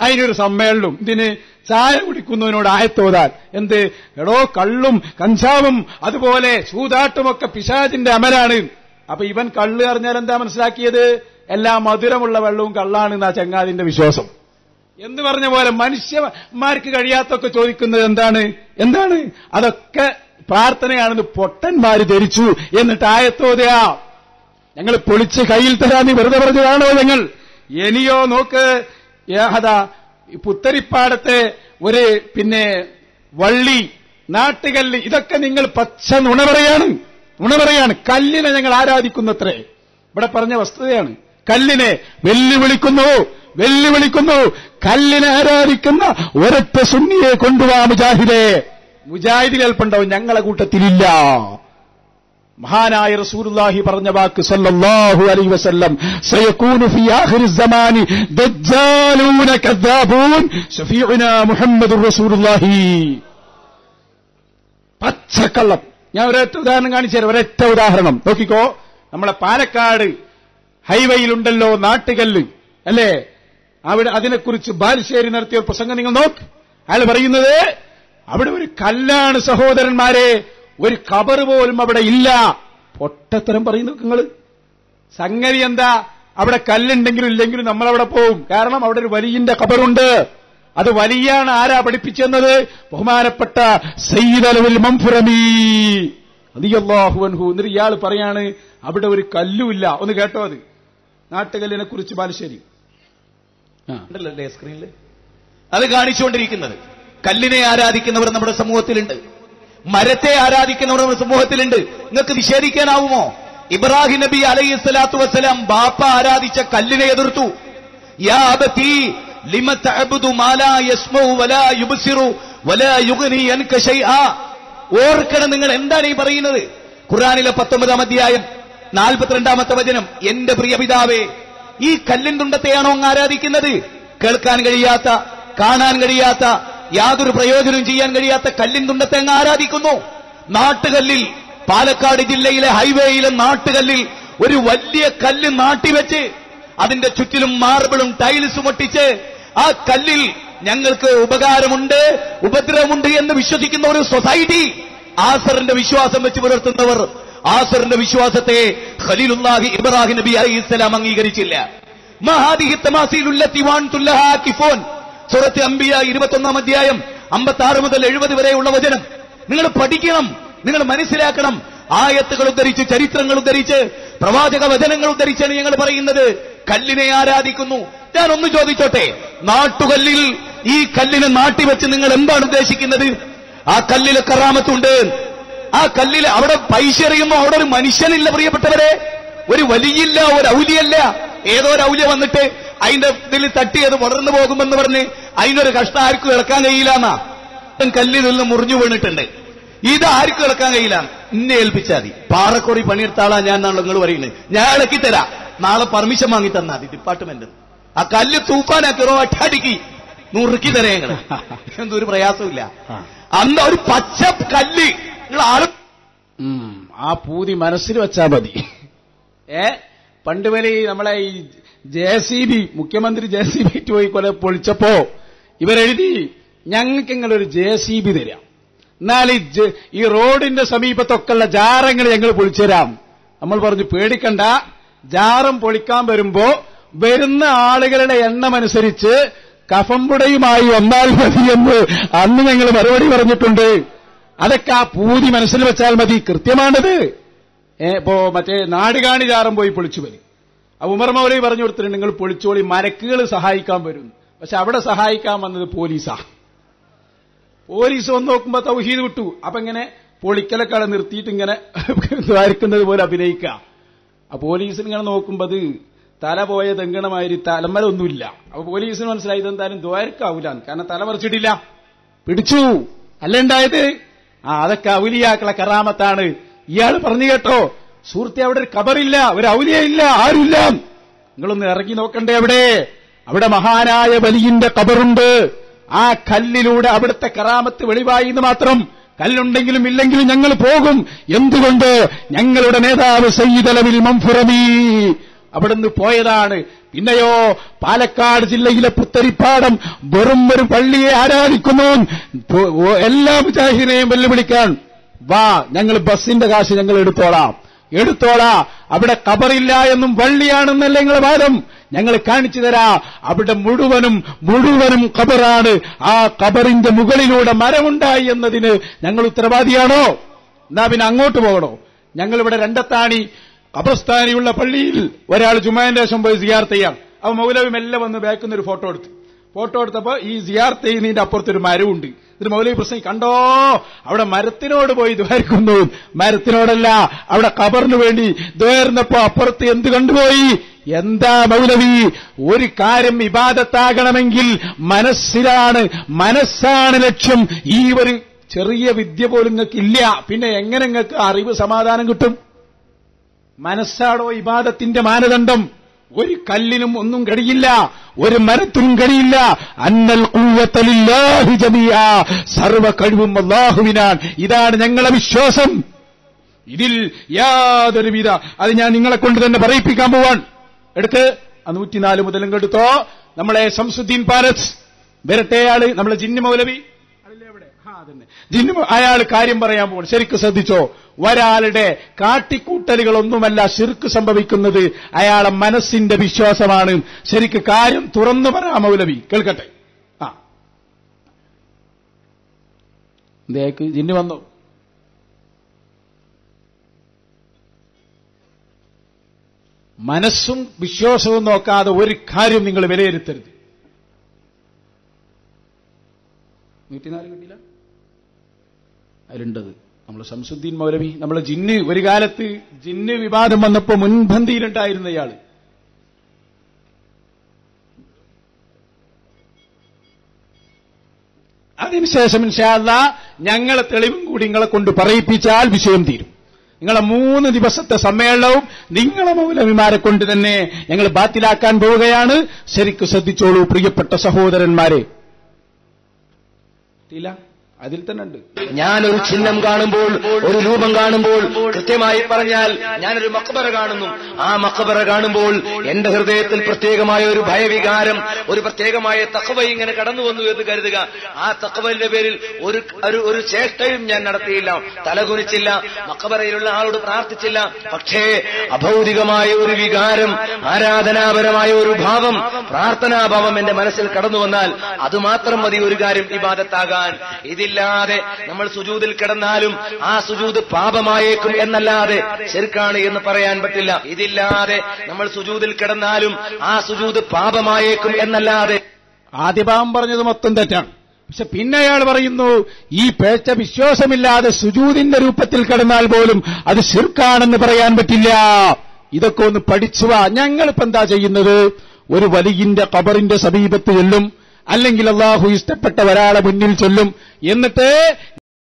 അതിനൊരു സമ്മേളനം. ഇതിന് ചായ കുടിക്കുന്നവനോട് ആയത്തോതാൽ എന്ത്? എടോ കള്ളും കഞ്ചാവും അതുപോലെ ചൂതാട്ടുമൊക്കെ പിശാജിന്റെ അമലാണ്. അപ്പൊ ഇവൻ കള്ള് അറിഞ്ഞാൽ എന്താ മനസ്സിലാക്കിയത്? എല്ലാ മധുരമുള്ള വെള്ളവും കള്ളാണ് എന്നാ ചങ്ങാതിന്റെ വിശ്വാസം. എന്ന് പറഞ്ഞ പോലെ മനുഷ്യന്മാർക്ക് കഴിയാത്തൊക്കെ ചോദിക്കുന്നത് എന്താണ്? എന്താണ്? അതൊക്കെ പ്രാർത്ഥനയാണെന്ന് പൊട്ടന്മാര് ധരിച്ചു. എന്നിട്ട് ആയത്തോതയാ ഞങ്ങൾ പൊളിച്ച് കയ്യിൽ തരാന്ന് വെറുതെ പറഞ്ഞതാണോ ഞങ്ങൾ? ഇനിയോ നോക്ക് ഏഹദാ പുത്തരിപ്പാടത്തെ ഒരു പിന്നെ വള്ളി നാട്ടുകല്ല് ഇതൊക്കെ നിങ്ങൾ പച്ച നുണ പറയാണ് നുണ പറയാണ് കല്ലിനെ ഞങ്ങൾ ആരാധിക്കുന്നത്രേ. ഇവിടെ പറഞ്ഞ വസ്തുതയാണ്. കല്ലിനെ വെല്ലുവിളിക്കുന്നു വെല്ലുവിളിക്കുന്നു. കല്ലിനെ ആരാധിക്കുന്ന ഒരൊറ്റ സുന്നിയെ കൊണ്ടുവാ മുജാഹിദേ. മുജാഹിദിൽ അല്പുണ്ടാവും ഞങ്ങളെ കൂട്ടത്തിലില്ല. മഹാനായ റസൂലുള്ളാഹി പറഞ്ഞ വാക്ക് സല്ലല്ലാഹു അലൈഹി വസല്ലം സയകൂനു ശഫീഉനാ മുഹമ്മദുർ റസൂലുള്ളാഹി. പച്ചക്കള്ളം. ഞാൻ ഒരൊറ്റ ഉദാഹരണം കാണിച്ചു തരാം ഒരൊറ്റ ഉദാഹരണം. നോക്കിക്കോ നമ്മളെ പാലക്കാട് ഹൈവേയിലുണ്ടല്ലോ നാട്ടുകല്ല്. അല്ലേ? അവിടെ അതിനെക്കുറിച്ച് ബാലുശ്ശേരി നടത്തിയ ഒരു പ്രസംഗം നിങ്ങൾ നോക്ക്. അയാൾ പറയുന്നത് അവിടെ ഒരു കല്ലാണ് സഹോദരന്മാരെ ഒരു കബർ പോലും അവിടെ ഇല്ല. പൊട്ടത്തരം പറയുന്നു നിങ്ങൾ സംഗതി എന്താ? അവിടെ കല്ലുണ്ടെങ്കിലും ഇല്ലെങ്കിലും നമ്മൾ അവിടെ പോവും. കാരണം അവിടെ ഒരു വലിയന്റെ കബറുണ്ട്. അത് വലിയാണ് ആരാ പഠിപ്പിച്ചെന്നത്? ബഹുമാനപ്പെട്ട ഇയാൾ പറയാണ് അവിടെ ഒരു കല്ലുമില്ല. ഒന്ന് കേട്ടോ അത്. നാട്ടുകല്ലിനെ കുറിച്ച് ബാലുശ്ശേരി. സ്ക്രീനിൽ അത് കാണിച്ചുകൊണ്ടിരിക്കുന്നത്. കല്ലിനെ ആരാധിക്കുന്നവർ നമ്മുടെ സമൂഹത്തിലുണ്ട്. മരത്തെ ആരാധിക്കുന്നവർ നമ്മുടെ സമൂഹത്തിലുണ്ട്. നിങ്ങൾക്ക് നിഷേധിക്കാനാവുമോ ഇബ്രാഹിം നബി അലൈഹി സ്വലാത്തു വസ്സലാം ബാപ്പ ആരാധിച്ച കല്ലിനെ എതിർത്തു. യാ ലിമ മാ ലാ യസ്മഉ വലാ യുബ്സിറു വലാ ഓർക്കണം നിങ്ങൾ എന്താണ് ഈ പറയുന്നത്? ഖുർആനിലെ പത്തൊമ്പതാം അധ്യായം നാൽപ്പത്തിരണ്ടാമത്തെ വചനം. എന്റെ പ്രിയ പിതാവേ ഈ കല്ലിൻ തുണ്ടത്തെയാണോ അങ്ങ് ആരാധിക്കുന്നത്? കേൾക്കാൻ കഴിയാത്ത കാണാൻ കഴിയാത്ത യാതൊരു പ്രയോജനം ചെയ്യാൻ കഴിയാത്ത കല്ലിൻ തുണ്ടത്തെ അങ്ങ് ആരാധിക്കുന്നു. നാട്ടുകല്ലിൽ പാലക്കാട് ജില്ലയിലെ ഹൈവേയിലെ നാട്ടുകല്ലിൽ ഒരു വലിയ കല്ല് നാട്ടിവെച്ച് അതിന്റെ ചുറ്റിലും മാർബിളും ടൈൽസും ഒട്ടിച്ച് ആ കല്ലിൽ ഞങ്ങൾക്ക് ഉപകാരമുണ്ട് ഉപദ്രവമുണ്ട് എന്ന് വിശ്വസിക്കുന്ന ഒരു സൊസൈറ്റി ആസറിന്റെ വിശ്വാസം വെച്ച് പുലർത്തുന്നവർ ആസറിന്റെ വിശ്വാസത്തെ ഖലീലുല്ലാഹി ഇബ്രാഹിം നബി അലൈഹി ഇസ്ലാം അംഗീകരിച്ചില്ല. മഹാദിഹി തമാസീലുല്ലത്തി വാൻ തുല്ലഹാ കിഫോൻ. സൂറത്ത് അമ്പിയ ഇരുപത്തൊന്നാം അധ്യായം അമ്പത്തി ആറ് മുതൽ എഴുപത് വരെയുള്ള വചനം. നിങ്ങൾ പഠിക്കണം നിങ്ങൾ മനസ്സിലാക്കണം. ആയത്തുകൾ ഉദ്ധരിച്ച് ചരിത്രങ്ങൾ ഉദ്ധരിച്ച് പ്രവാചക വചനങ്ങൾ ഉദ്ധരിച്ചാണ് ഞങ്ങൾ പറയുന്നത്. കല്ലിനെ ആരാധിക്കുന്നു. ഞാൻ ഒന്ന് ചോദിച്ചോട്ടെ നാട്ടുകല്ലിൽ ഈ കല്ലിനെ നാട്ടിവെച്ച് നിങ്ങൾ എന്താണ് ഉദ്ദേശിക്കുന്നത്? ആ കല്ലിലെ കറാമത്തുണ്ട്. ആ കല്ലിൽ അവിടെ പൈസ എറിയുമ്പോൾ അവിടെ ഒരു മനുഷ്യനില്ല പ്രിയപ്പെട്ടവരെ. ഒരു വലിയില്ല ഒരു ഔലിയല്ല. ഏതോ ഒരു ഔലിയ വന്നിട്ട് അതിന്റെ ഇതിൽ തട്ടി അത് വളർന്നു പോകുമെന്ന് പറഞ്ഞ് അതിനൊരു കഷ്ടം ആർക്കും ഇളക്കാൻ കഴിയില്ലെന്നാ കല്ലിൽ നിന്ന് മുറിഞ്ഞു വീണിട്ടുണ്ട്. ഇത് ആർക്കും ഇളക്കാൻ കഴിയില്ല. ഇന്നെ ഏൽപ്പിച്ചാൽ മതി. പാറക്കുറി പണിയെടുത്താളാ ഞാൻ നിങ്ങൾ പറയുന്നത്. ഞാൻ ഇളക്കി തരാം. നാളെ പെർമിഷൻ വാങ്ങി തന്നാ മതി ഡിപ്പാർട്ട്മെന്റ് ആ കല്ല് തൂക്കാനാക്കിറോ അട്ടാടിക്ക് നുറുക്കി തരാം ഞങ്ങൾ. എന്തൊരു പ്രയാസമില്ല അന്ന് ഒരു പച്ച കല്ല് നിങ്ങൾ ആരും ആ പൂതി മനസ്സിൽ വെച്ചാ മതി. ഏ? പണ്ട് വരെ നമ്മളെ ഈ ജെ സി ബി മുഖ്യമന്ത്രി ജെ സി ബി പോയി കൊല പൊളിച്ചപ്പോ ഇവരെഴുതി ഞങ്ങൾക്ക് ഇങ്ങനൊരു ജെ സി ബി തരാം. എന്നാൽ ഈ റോഡിന്റെ സമീപത്തൊക്കെ ഉള്ള ജാറങ്ങൾ ഞങ്ങൾ പൊളിച്ചുതരാം. നമ്മൾ പറഞ്ഞു പേടിക്കണ്ട. ജാറം പൊളിക്കാൻ വരുമ്പോ വരുന്ന ആളുകളുടെ എണ്ണം അനുസരിച്ച് കഫംപുടയുമായി വന്നാൽ മതി എന്ന് അന്ന് ഞങ്ങൾ മറുപടി പറഞ്ഞിട്ടുണ്ട്. അതൊക്കെ ആ പൂതി മനസ്സിൽ വെച്ചാൽ മതി. കൃത്യമാണത്. ഇപ്പോ മറ്റേ നാടുകാണി ജാറം പോയി പൊളിച്ചു വരും. ഉമർ മൗലവി പറഞ്ഞു കൊടുത്തിട്ടുണ്ട് നിങ്ങൾ പൊളിച്ചോളി മരക്കുകൾ സഹായിക്കാൻ വരും പക്ഷെ അവിടെ സഹായിക്കാൻ വന്നത് പോലീസാ. പോലീസ് വന്ന് നോക്കുമ്പോ തൗഹീദ് വിട്ടു. അപ്പൊ ഇങ്ങനെ പൊളിക്കലൊക്കെ നിർത്തിയിട്ട് ഇങ്ങനെ ദ്വാരിക്കുന്നത് പോലെ അഭിനയിക്കുക. ആ പോലീസിന് ഇങ്ങനെ നോക്കുമ്പോ തല പോയ തെങ്കണമാതിരി തലമലൊന്നുമില്ല. അപ്പൊ പോലീസിന് മനസ്സിലായി ഇതെന്തായാലും ദ്വാരക്കാവൂല. കാരണം തല പറിച്ചിട്ടില്ല. പിടിച്ചു. അല്ല ഉണ്ടായത് ആ അതൊക്കെ ഔലിയാക്കളെ കറാമത്താണ്. ഇയാൾ പറഞ്ഞു കേട്ടോ സുഹൃത്തെ അവിടെ ഒരു കബറില്ല ഒരു ഔലിയ ഇല്ല ആരുമില്ല. നിങ്ങളൊന്ന് ഇറങ്ങി നോക്കണ്ടേ അവിടെ? അവിടെ മഹാനായ ബലിയിന്റെ കബറുണ്ട്. ആ കല്ലിലൂടെ അവിടുത്തെ കറാമത്ത് വെളിവായി എന്ന് മാത്രം കല്ലുണ്ടെങ്കിലും ഇല്ലെങ്കിലും ഞങ്ങൾ പോകും. എന്തുകൊണ്ട്? ഞങ്ങളുടെ നേതാവ് സയ്യിദലവിൽ മംഫുറമി അവിടുന്ന് പോയതാണ്. പിന്നെയോ പാലക്കാട് ജില്ലയിലെ പുത്തരിപ്പാടം വെറും ഒരു പള്ളിയെ ആരാധിക്കുന്നു. എല്ലാ മുജാഹിദിനെയും വെല്ലുവിളിക്കാൻ. വാ ഞങ്ങൾ ബസ്സിന്റെ കാശ് ഞങ്ങൾ എടുത്തോളാം. എടുത്തോളാ. അവിടെ കബറില്ല എന്നും വള്ളിയാണെന്നല്ല നിങ്ങളെ വാദം. ഞങ്ങൾ കാണിച്ചു തരാ. അവിടെ മുഴുവനും മുഴുവനും കബറാണ്. ആ കബറിന്റെ മുകളിലൂടെ മരമുണ്ടായി എന്നതിന് ഞങ്ങൾ ഉത്തരവാദിയാണോ? എന്നാ പിന്നെ അങ്ങോട്ട് പോകണോ? ഞങ്ങൾ ഇവിടെ രണ്ടത്താണി കബർസ്ഥാനിയുള്ള പള്ളിയിൽ ഒരാൾ ജുമാന്റെ ശേഷം പോയി സിയാർത്ത് ചെയ്യാം. അപ്പൊ മൗലവി മെല്ലെ വന്ന് ബാക്കുന്ന ഒരു ഫോട്ടോ എടുത്തു. ഫോട്ടോ എടുത്തപ്പോ ഈ സിയാർത്ത് ചെയ്യുന്നതിന്റെ അപ്പുറത്തൊരു മരമുണ്ട് ഇത് മൗലവി പ്രശ്നം കണ്ടോ? അവിടെ മരത്തിനോട് പോയി ദ്വാരിക്കുന്നു മരത്തിനോടല്ല അവിടെ കബറിന് വേണ്ടി ദ്വാരുന്നപ്പോ അപ്പുറത്ത് എന്ത് കണ്ടുപോയി? എന്താ മൗലവി? ഒരു കാര്യം ഇബാദത്താകണമെങ്കിൽ മനസ്സിലാണ് മനസ്സാണ് ലക്ഷ്യം. ഈ ഒരു ചെറിയ വിദ്യ പോലും നിങ്ങൾക്ക് ഇല്ല പിന്നെ എങ്ങനെ നിങ്ങൾക്ക് അറിവ് സമാധാനം കിട്ടും? മനസ്സാടോ ഇബാദത്തിന്റെ മാനദണ്ഡം? ഒരു കല്ലിനും ഒന്നും കഴിയില്ല ഒരു മരത്തിനും കഴിയില്ല അന്നൽ ഖുവ്വത്തലില്ലാഹി ജമീഅ സർവ കഴിവും അള്ളാഹുവിനാൻ ഇതാണ് ഞങ്ങളെ വിശ്വാസം. ഇതിൽ യാതൊരു വിധ അത് ഞാൻ നിങ്ങളെ കൊണ്ട് തന്നെ പറയിപ്പിക്കാൻ പോവാൻ എടുത്ത് നൂറ്റിനാല് മുതലും എടുത്തോ? നമ്മളെ സംസുദ്ദീൻ പാരസ്. വരട്ടെയാൾ നമ്മളെ ജിന്നു മൗലവി അതില്ലേ അവിടെ? ആ, അതന്നെ. ജിന്നു അയാൾ കാര്യം പറയാൻ പോകണം ശരിക്കും ശ്രദ്ധിച്ചോ. ഒരാളുടെ കാട്ടിക്കൂട്ടലുകളൊന്നുമല്ല ശിർക്ക് സംഭവിക്കുന്നത്. അയാളെ മനസ്സിന്റെ വിശ്വാസമാണ്. ശരിക്ക് കാര്യം തുറന്നു പറയാ മൗലവി. കേൾക്കട്ടെ. ആ. എന്തേക്ക് ജിന്നു വന്നു. മനസ്സും വിശ്വാസവും നോക്കാതെ ഒരു കാര്യം നിങ്ങൾ വിലയിരുത്തരുത്. നൂറ്റിനാല് കിട്ടിയില്ല? അതിലുണ്ടത്. നമ്മൾ ശംസുദ്ദീൻ മൗലവി നമ്മളെ ജിന്ന് ഒരു കാലത്ത് ജിന്ന് വിവാദം വന്നപ്പോ മുൻപന്തിയിലുണ്ടായിരുന്ന ഇയാൾ. അതിനുശേഷം ഇൻഷാല്ല ഞങ്ങളെ തെളിവും കൂടി നിങ്ങളെ കൊണ്ട് പറയിപ്പിച്ചാൽ വിഷയം തീരും. നിങ്ങളെ മൂന്ന് ദിവസത്തെ സമ്മേളനവും നിങ്ങളെ മൗലവിമാരെ കൊണ്ട് തന്നെ ഞങ്ങൾ ബാത്തിലാക്കാൻ പോവുകയാണ്. ശരിക്കും ശ്രദ്ധിച്ചോളൂ പ്രിയപ്പെട്ട സഹോദരന്മാരെ. അതിൽ തന്നെ ഉണ്ട്. ഞാനൊരു ചിഹ്നം കാണുമ്പോൾ ഒരു രൂപം കാണുമ്പോൾ കൃത്യമായി പറഞ്ഞാൽ ഞാനൊരു മക്കബറ കാണുന്നു. ആ മക്കബറ കാണുമ്പോൾ എന്റെ ഹൃദയത്തിൽ പ്രത്യേകമായ ഒരു ഭയവികാരം ഒരു പ്രത്യേകമായ തക്കവ ഇങ്ങനെ കടന്നു വന്നു എന്ന് കരുതുക. ആ തക്കവലിന്റെ പേരിൽ ഒരു ഒരു ചേഷ്ടയും ഞാൻ നടത്തിയില്ല. തലകുനിച്ചില്ല മക്കബറയിലുള്ള ആളോട് പ്രാർത്ഥിച്ചില്ല. പക്ഷേ അഭൗതികമായ ഒരു വികാരം ആരാധനാപരമായ ഒരു ഭാവം പ്രാർത്ഥനാഭാവം എന്റെ മനസ്സിൽ കടന്നു വന്നാൽ അതുമാത്രം മതി ഒരു കാര്യം ഇബാദത്താകാൻ. ഇതില്ലാതെ നമ്മൾ സുജൂതിൽ കിടന്നാലും ആ സുജൂത് പാപമായേക്കും എന്നല്ലാതെ ശരിക്കാണ് എന്ന് പറയാൻ പറ്റില്ല. ഇതില്ലാതെ നമ്മൾ സുജൂതിൽ കിടന്നാലും ആ സുജൂത് പാപമായേക്കും എന്നല്ലാതെ. ആദ്യ പാപം പറഞ്ഞത് മൊത്തം തെറ്റാണ്. പക്ഷെ പിന്നെ അയാൾ പറയുന്നു ഈ പേച്ച വിശ്വാസമില്ലാതെ സുജൂതിന്റെ രൂപത്തിൽ കിടന്നാൽ പോലും അത് ശിർക്കാണെന്ന് പറയാൻ പറ്റില്ല. ഇതൊക്കെ ഒന്ന് പഠിച്ചുവാ ഞങ്ങളിപ്പോ എന്താ ചെയ്യുന്നത്? ഒരു വലിയിന്റെ കബറിന്റെ സമീപത്ത് ചെല്ലും. അല്ലെങ്കിൽ അള്ളാഹു ഇഷ്ടപ്പെട്ട ഒരാളെ മുന്നിൽ ചൊല്ലും. എന്നിട്ട്